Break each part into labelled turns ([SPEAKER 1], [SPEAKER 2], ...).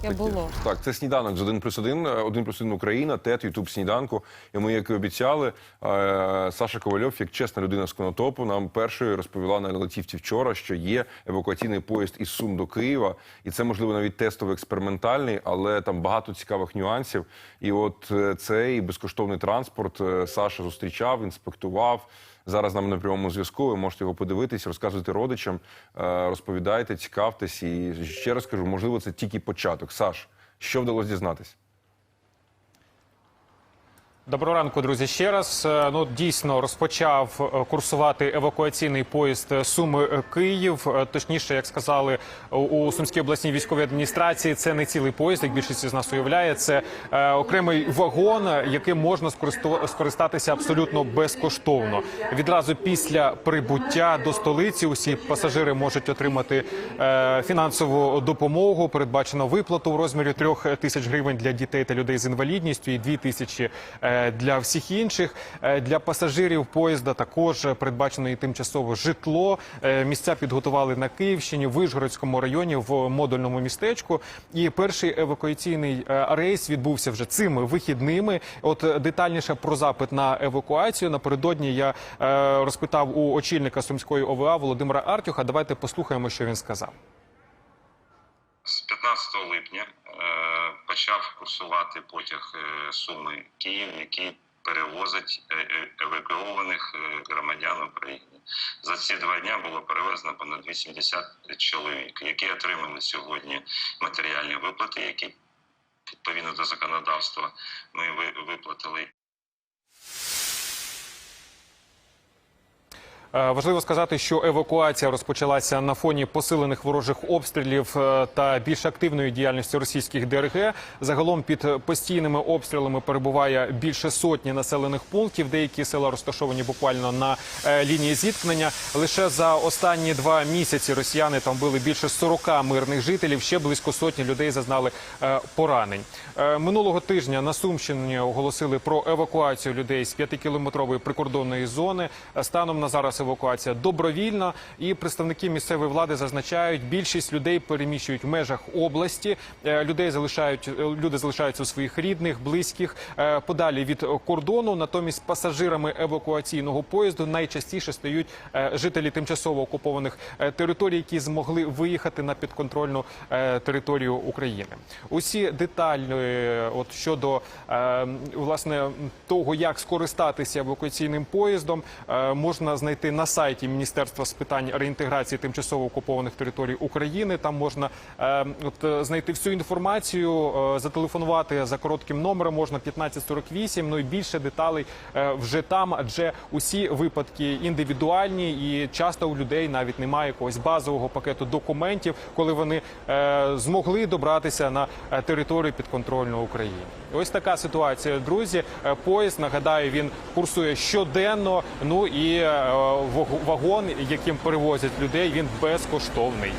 [SPEAKER 1] Таке було.
[SPEAKER 2] Так, це сніданок з 1 плюс 1, 1 плюс 1 Україна, ТЕТ, Ютуб сніданку. І ми, як і обіцяли, е, Саша Ковальов, як чесна людина з конотопу, нам першою розповіла на летівці вчора, що є евакуаційний поїзд із Сум до Києва. І це, можливо, навіть тестовий експериментальний, але там багато цікавих нюансів. І от е, цей безкоштовний транспорт е, Саша зустрічав, інспектував. Зараз нам на прямому зв'язку. Ви можете його подивитись, розказувати родичам, е, розповідайте, цікавтесь. І ще раз кажу, можливо, це тільки початок. Саш, що вдалося дізнатись?
[SPEAKER 3] Доброго ранку, друзі. Ще раз Е, ну дійсно розпочав е, курсувати евакуаційний поїзд е, Суми Київ. Точніше, як сказали у- Сумській обласній військовій адміністрації, це не цілий поїзд, як більшість з нас уявляє. Це окремий вагон, яким можна скористатися абсолютно безкоштовно. Відразу після прибуття до столиці усі пасажири можуть отримати фінансову допомогу. Передбачено виплату в розмірі трьох тисяч гривень для дітей та людей з інвалідністю і дві тисячі для всіх інших. Е, Для пасажирів поїзда також передбачено і тимчасове житло. Е, Місця підготували на Київщині, в Вишгородському районі в модульному містечку. І перший евакуаційний е, рейс відбувся вже цими вихідними. От детальніше про запит на евакуацію напередодні я розпитав у очільника сумської ОВА Володимира Артюха. Давайте послухаємо, що він сказав.
[SPEAKER 4] З 15 липня е, почав курсувати потяг е, Суми Київ, який перевозить е, е, евакуованих е, громадян України. За ці два дні було перевезено понад 80 чоловік, які отримали сьогодні матеріальні виплати, які відповідно до законодавства ми виплатили
[SPEAKER 3] Важливо сказати, що евакуація розпочалася на фоні посилених ворожих обстрілів е, та більш активної діяльності російських ДРГ. Загалом під постійними обстрілами перебуває більше сотні населених пунктів. Деякі села розташовані буквально на е, лінії зіткнення. Лише за останні два місяці росіяни там били більше 40 мирних жителів. Ще близько сотні людей зазнали е, поранень. Е, Минулого тижня на Сумщині оголосили про евакуацію людей з п'ятикілометрової прикордонної зони. Е, Станом на зараз евакуація добровільна, і представники місцевої влади зазначають, більшість людей переміщують в межах області. Е, Людей залишають е, люди залишаються у своїх рідних, близьких е, подалі від кордону. Натомість пасажирами евакуаційного поїзду найчастіше стають жителі тимчасово окупованих територій, які змогли виїхати на підконтрольну територію України. Усі деталі, от щодо власне того, як скористатися евакуаційним поїздом, можна знайти на сайті Міністерства з питань реінтеграції тимчасово окупованих територій України. Там можна е, от, е, знайти всю інформацію, е, зателефонувати за коротким номером можна 1548. Ну і більше деталей е, вже там, адже усі випадки індивідуальні, і часто у людей навіть немає якогось базового пакету документів, коли вони е, змогли добратися на е, територію підконтрольної України. Ось така ситуація, друзі. Е, Поїзд нагадаю, він курсує щоденно. Ну і вагон, яким перевозять людей, він безкоштовний.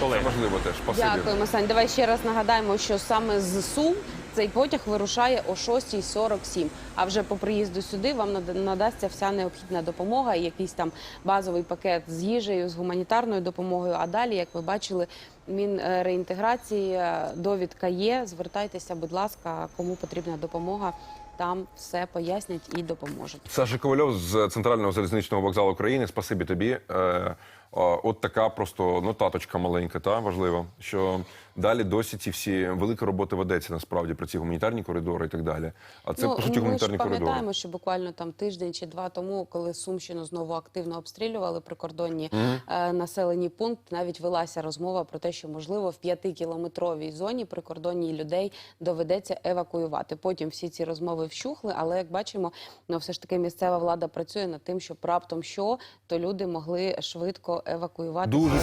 [SPEAKER 2] Це важливо теж. Спасибі.
[SPEAKER 1] Дякуємо, Сань. Давай ще раз нагадаємо, що саме з Сум цей потяг вирушає о 6.47. А вже по приїзду сюди вам нада- надасться вся необхідна допомога, якийсь там базовий пакет з їжею, з гуманітарною допомогою. А далі, як ви бачили, Мінреінтеграції, е, довідка є. Звертайтеся, будь ласка, кому потрібна допомога. Там все пояснять і допоможуть.
[SPEAKER 2] Саша Ковальов з центрального залізничного вокзалу України. Спасибі тобі. Е, от така просто нотаточка маленька, та важлива. Що далі досі ці всі велика робота ведеться насправді про ці гуманітарні коридори і так далі. А це по суті
[SPEAKER 1] Ну, ми ж
[SPEAKER 2] гуманітарні коридори.
[SPEAKER 1] пам'ятаємо, що буквально там тиждень чи два тому, коли Сумщину знову активно обстрілювали прикордонні е, населені пункти, навіть велася розмова про те, що можливо в п'ятикілометровій зоні прикордонній людей доведеться евакуювати. Потім всі ці розмови вщухли, але як бачимо, ну все ж таки місцева влада працює над тим, щоб раптом що, то люди могли швидко евакуювати.
[SPEAKER 2] Дуже